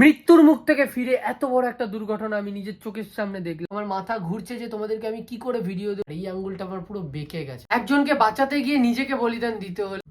মৃত্যুর মুখ থেকে ফিরে এত বড় একটা দুর্ঘটনা আমি নিজের চোখের সামনে দেখলাম। আমার মাথা ঘুরছে যে তোমাদেরকে আমি কি করে ভিডিও দেব? এই আঙ্গুলটা আমার পুরো বেঁকে গেছে। একজনকে বাঁচাতে গিয়ে নিজেকে বলিদান দিতে হলো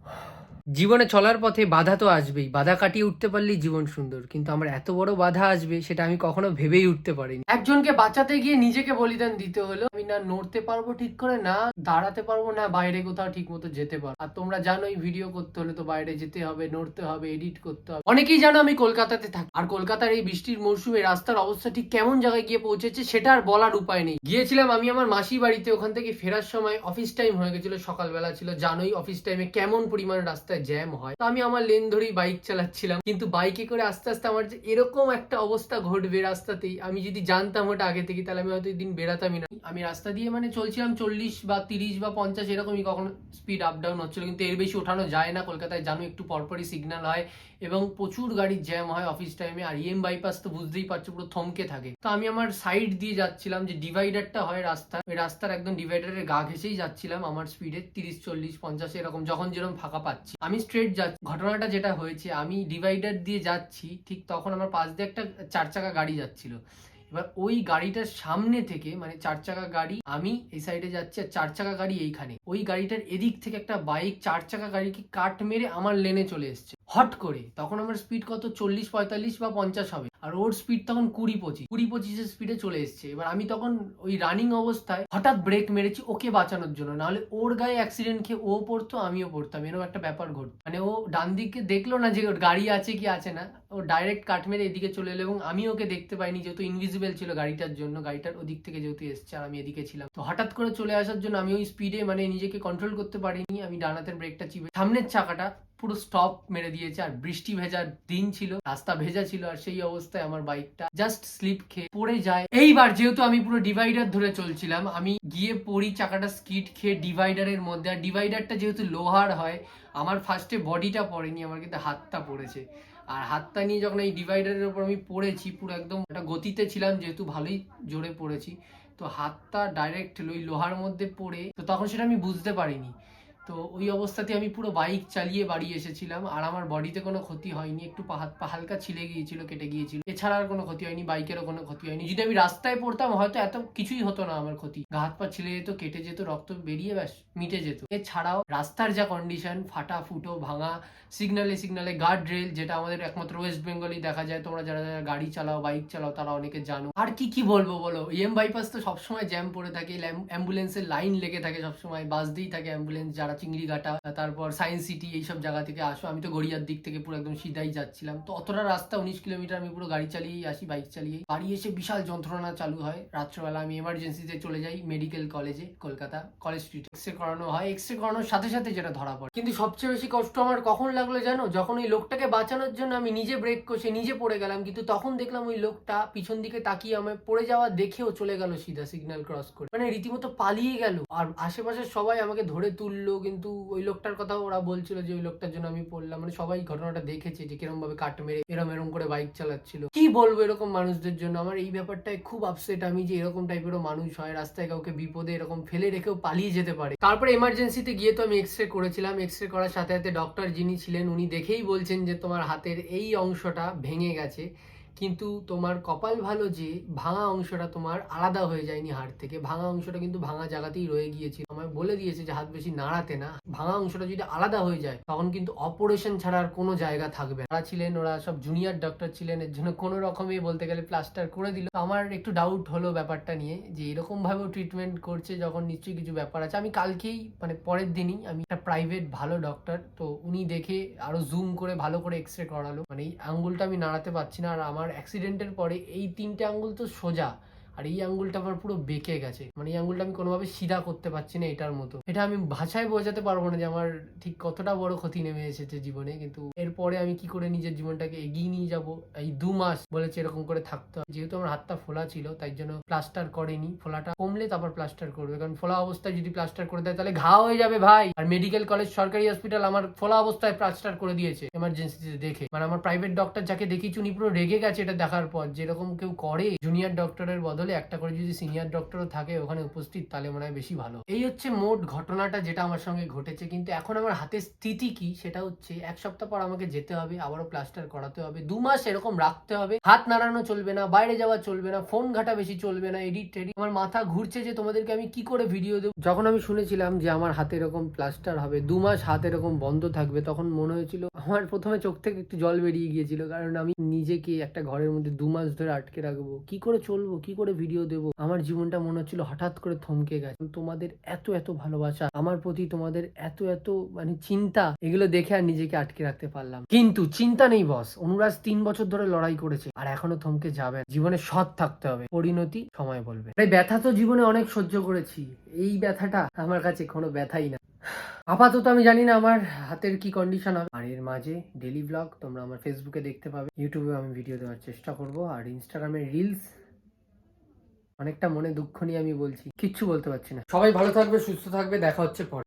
জীবনে চলার পথে বাধা তো আসবেই। বাধা কাটিয়ে উঠতে পারলেই জীবন সুন্দর। কিন্তু আমার এত বড় বাধা আসবে, সেটা আমি কখনো ভেবেই উঠতে পারিনি। একজনকে বাঁচাতে গিয়ে নিজেকে বলিদান দিতে হলো। আমি না নড়তে পারব ঠিক করে, না দাঁড়াতে পারব, না বাইরে কোথাও ঠিক মতো যেতে পারব। আর তোমরা জানোই ভিডিও করতে হলে তো বাইরে যেতে হবে, নড়তে হবে এডিট করতে হবে। অনেকেই জানো আমি কলকাতাতে থাকি। আর কলকাতার এই বৃষ্টির মৌসুমে রাস্তার অবস্থা ঠিক কেমন জায়গায় গিয়ে পৌঁছেছে, সেটা আর বলার উপায় নেই। গিয়েছিলাম আমি আমার মাসি বাড়িতে, ওখান থেকে ফেরার সময় অফিস টাইম হয়ে গেছিল, সকালবেলা ছিল। জানোই অফিস টাইমে কেমন পরিমাণ রাস্তায় জ্যাম হয়। তো আমি আমার লেন ধরেই বাইক চালাচ্ছিলাম। কিন্তু বাইকে করে আস্তে আস্তে আমার যে এরকম একটা অবস্থা ঘটবে রাস্তাতেই, আমি যদি জানতাম ওটা আগে থেকে, তাহলে আমি হয়তো দিন বেরাতামই না। আমি রাস্তা দিয়ে মানে চলছিলাম চল্লিশ বা তিরিশ বা পঞ্চাশ, এরকমই কখনো স্পিড আপ ডাউন হচ্ছিল। কিন্তু এর বেশি ওঠানো যায় না। কলকাতায় জানো একটু পরপরই সিগন্যাল হয় এবং প্রচুর গাড়ির জ্যাম হয় অফিস টাইমে আর ইএম বাইপাস তো বুঝতেই পারছ, পুরো থমকে থাকে। তো আমি আমার সাইড দিয়ে যাচ্ছিলাম, যে ডিভাইডারটা হয় রাস্তা ওই রাস্তার একদম ডিভাইডারের গা ঘেসেই যাচ্ছিলাম। আমার স্পিডে তিরিশ, চল্লিশ, পঞ্চাশ, এরকম, যখন যেরকম ফাঁকা পাচ্ছি। আমি স্ট্রেট যাচ্ছি। ঘটনাটা যেটা হয়েছে, আমি ডিভাইডার দিয়ে যাচ্ছি, ঠিক তখন আমার পাশ দিয়ে একটা চার চাকা গাড়ি যাচ্ছিল। এবার ওই গাড়িটার সামনে থেকে মানে চার চাকা গাড়ি, আমি এই সাইডে যাচ্ছি আর চার চাকা গাড়ি এইখানে। ওই গাড়িটার এদিক থেকে একটা বাইক চার চাকা গাড়িকে কাট মেরে আমার লেনে চলে এসছে। হট করে, তখন আমার স্পিড কত? চল্লিশ, পঁয়তাল্লিশ বা পঞ্চাশ হবে। আর ওর স্পিড তখন কুড়ি, পঁচিশ। কুড়ি, পঁচিশের স্পিডে চলে এসছে। এবার আমি তখন ওই রানিং অবস্থায় হঠাৎ ব্রেক মেরেছি ওকে বাঁচানোর জন্য। নাহলে ওর গায়ে অ্যাক্সিডেন্ট খেয়ে ও পড়তো, আমিও পড়তাম। এরকম একটা ব্যাপার ঘটতো। মানে ও ডান দিকে দেখল না যে ওর গাড়ি আছে কি আছে না। ও ডাইরেক্ট কাট মেরে এদিকে চলে এলো এবং আমি ওকে দেখতে পাইনি, যেহেতু ইনভিজিবল ছিল গাড়িটার জন্য। গাড়িটার ওদিক থেকে যেহেতু এসছে আর আমি এদিকে ছিলাম। তো হঠাৎ করে চলে আসার জন্য আমি ওই স্পিডে মানে নিজেকে কন্ট্রোল করতে পারিনি। আমি ডানাতের ব্রেকটা চিপে সামনের চাকাটা পুরো স্টপ মেরে দিয়েছে আর বৃষ্টি ভেজার দিন ছিল, রাস্তা ভেজা ছিল আর সেই অবস্থায় আমার বাইকটা জাস্ট স্লিপ খেয়ে পড়ে যায়। এইবার যেহেতু আমি পুরো ডিভাইডার ধরে চলছিলাম, আমি গিয়ে পড়ি চাকাটা স্কিড খেয়ে ডিভাইডারের মধ্যে। আর ডিভাইডারটা যেহেতু লোহার হয়, আমার ফার্স্টে বডিটা পড়েনি, আমার কিন্তু হাতটা পড়েছে। আর হাতটা নিয়ে যখন এই ডিভাইডারের উপর আমি পড়েছি, পুরো একদম একটা গতিতে ছিলাম, যেহেতু ভালোই জোরে পড়েছি, তো হাতটা ডাইরেক্ট ওই লোহার মধ্যে পড়ে, তো তখন সেটা আমি বুঝতে পারিনি। তো ওই অবস্থাতে আমি পুরো বাইক চালিয়ে বাড়ি এসেছিলাম। আর আমার বডিতে কোনো ক্ষতি হয়নি, একটু হালকা ছিলে গিয়েছিল, কেটে গিয়েছিল। এছাড়া আর কোনো ক্ষতি হয়নি বাইকেরও কোনো ক্ষতি হয়নি। যদি আমি রাস্তায় পড়তাম, হয়তো এত কিছুই হতো না আমার ক্ষতি। গা হাত পা ছিলে যেত, কেটে যেত, রক্ত বেরিয়ে ব্যাস, মিটে যেত। এছাড়াও রাস্তার যা কন্ডিশন ফাটা, ফুটো, ভাঙা সিগনালে সিগনালে গার্ড রেল যেটা আমাদের একমাত্র ওয়েস্ট বেঙ্গলেই দেখা যায়, তোমরা যারা যারা গাড়ি চালাও বাইক চালাও, তারা অনেকে জানো। আর কি কি বলব বলো? এম বাইপাস তো সবসময় জ্যাম পড়ে থাকে অ্যাম্বুলেন্সের লাইন লেগে থাকে সবসময় বাস দিয়েই থাকে অ্যাম্বুলেন্স যারা চিংড়িঘাটা তারপর সায়েন্স সিটি এইসব জায়গা থেকে আসো। আমি তো গড়িয়ার দিক থেকে পুরো একদম সিধাই যাচ্ছিলাম। তো অতটা রাস্তা উনিশ কিলোমিটার আমি পুরো গাড়ি চালিয়েই আসি, বাইক চালিয়েই। বাড়ি এসে বিশাল যন্ত্রণা চালু হয়। রাত্রবেলা আমি এমার্জেন্সিতে চলে যাই মেডিকেল কলেজে Kolkata. College street X ray করানো হয়। এক্স রে করানোর সাথে সাথে যেটা ধরা পড়ে। কিন্তু সবচেয়ে বেশি কষ্ট আমার কখন লাগল জানো? যখন ওই লোকটাকে বাঁচানোর জন্য আমি নিজে ব্রেক কষে নিজে পড়ে গেলাম, কিন্তু তখন দেখলাম ওই লোকটা পিছন দিকে তাকিয়ে আমায় পড়ে যাওয়া দেখেও চলে গেল সিধা সিগন্যাল ক্রস করে। মানে রীতিমতো পালিয়ে গেল। আর আশেপাশের সবাই আমাকে ধরে তুললো কিন্তু ওই লোকটার কথা ওরা বলছিল যে ওই লোকটার জন্য আমি পড়লাম। মানে সবাই ঘটনাটা দেখেছে যে কিরম ভাবে কাট মেরে এরম এরম করে বাইক চালাচ্ছিল। কি বলব এরকম মানুষদের জন্য? আমার এই ব্যাপারটায় খুব আপসেট আমি যে এরকম টাইপেরও মানুষ হয়, রাস্তায় কাউকে বিপদে এরকম ফেলে রেখেও পালিয়ে যেতে পারে। তারপরে এমার্জেন্সিতে গিয়ে তো আমি এক্স রে করেছিলাম। এক্স রে করার সাথে সাথে ডক্টর যিনি ছিলেন, উনি দেখেই বলছেন যে তোমার হাতের এই অংশটা ভেঙে গেছে। কিন্তু তোমার কপাল ভালো যে ভাঙা অংশটা তোমার আলাদা হয়ে যায়নি হাড় থেকে। ভাঙা অংশটা কিন্তু ভাঙা জায়গাতেই রয়ে গিয়েছিল। আমায় বলে দিয়েছে যে হাত বেশি নাড়াতে না। ভাঙা অংশটা যদি আলাদা হয়ে যায়, তখন কিন্তু অপারেশন ছাড়া আর কোনো জায়গা থাকবে না। ছিলেন, ওরা সব জুনিয়র ডক্টর ছিলেন, এর জন্য কোনো রকমে বলতে গেলে প্লাস্টার করে দিল। আমার একটু ডাউট হলো ব্যাপারটা নিয়ে, যে এরকম ভাবেও ট্রিটমেন্ট করছে যখন নিশ্চয়ই কিছু ব্যাপার আছে। আমি কালকেই মানে পরের দিনই, আমি একটা প্রাইভেট ভালো ডক্টর তো উনি দেখে আরও জুম করে ভালো করে এক্স রে করালো। মানে এই আঙ্গুলটা আমি নাড়াতে পারছি না, আর আমার অ্যাক্সিডেন্টের পরে এই তিনটে আঙ্গুল তো সোজা। আর এই আঙ্গুলটা আমার পুরো বেঁকে গেছে। মানে এই আঙ্গুলটা আমি কোনোভাবে সিধা করতে পারছি না এটার মতো। এটা আমি ভাষায় বোঝাতে পারব না যে আমার ঠিক কতটা বড় ক্ষতি নেমে এসেছে জীবনে, কিন্তু এরপরে আমি কি করে নিজের জীবনটাকে এগিয়ে নিয়ে যাব, এই দু মাস বলেছে এরকম করে থাকতে। যেহেতু আমার হাতটা ফোলা ছিল, তাই জন্য প্লাস্টার করেনি। ফোলাটা কমলে তারপর প্লাস্টার করবে। কারণ ফোলা অবস্থায় যদি প্লাস্টার করে দেয়, তাহলে ঘা হয়ে যাবে ভাই। আর মেডিকেল কলেজ, সরকারি হসপিটাল আমার ফোলা অবস্থায় প্লাস্টার করে দিয়েছে এমার্জেন্সিতে দেখে। মানে আমার প্রাইভেট ডক্টর যাকে দেখিয়েছি, উনি পুরো রেগে গেছে এটা দেখার পর। যেরকম কেউ করে জুনিয়র ডক্টরের বদলে হলে একটা করে যদি সিনিয়র ডক্টরও থাকে ওখানে উপস্থিত, তাহলে মনে হয় বেশি ভালো। এই হচ্ছে মোট ঘটনাটা যেটা আমার সঙ্গে ঘটেছে। কিন্তু এখন আমার হাতের স্থিতি কি সেটা হচ্ছে, এক সপ্তাহ পর আমাকে যেতে হবে, আবারও প্লাস্টার করাতে হবে, দু মাস এরকম রাখতে হবে। হাত নাড়ানো চলবে না, বাইরে যাওয়া চলবে না ফোন ঘাটা বেশি চলবে না এডিট টেডিট। আমার মাথা ঘুরছে যে তোমাদেরকে আমি কি করে ভিডিও দেবো? যখন আমি শুনেছিলাম যে আমার হাতে এরকম প্লাস্টার হবে, দু মাস হাত এরকম বন্ধ থাকবে, তখন মনে হয়েছিল, আমার প্রথমে চোখ থেকে একটু জল বেরিয়ে গিয়েছিল, কারণ আমি নিজেকে একটা ঘরের মধ্যে দু মাস ধরে আটকে রাখব। কি করে চলবো? কি করে ভিডিও দেবো। আমার জীবনটা মনে হচ্ছিল হঠাৎ করে থমকে গেছে। তোমাদের এত এত ভালোবাসা, আমার প্রতি তোমাদের এত এত মানে চিন্তা, এগুলো দেখে আর নিজেকে আটকে রাখতে পারলাম। কিন্তু চিন্তা নেই বস অনুরাজ তিন বছর ধরে লড়াই করেছে, আর এখনও থমকে যাবে। জীবনে সৎ থাকতে হবে, পরিণতি সময় বলবে। এই ব্যথা তো জীবনে অনেক সহ্য করেছি, এই ব্যথাটা আমার কাছে কোনো ব্যথাই না। আপাতত আমি জানি না আমার হাতের কি কন্ডিশন হবে। আর এর মাঝে ডেলি ব্লগ তোমরা আমার ফেসবুকে দেখতে পাবে। ইউটিউবে আমি ভিডিও দেওয়ার চেষ্টা করব, আর ইনস্টাগ্রামে রিলস অনেকটা মনে দুঃখ নিয়ে আমি বলছি, কিচ্ছু বলতে পারছি না। সবাই ভালো থাকবে, সুস্থ থাকবে, দেখা হচ্ছে পরে।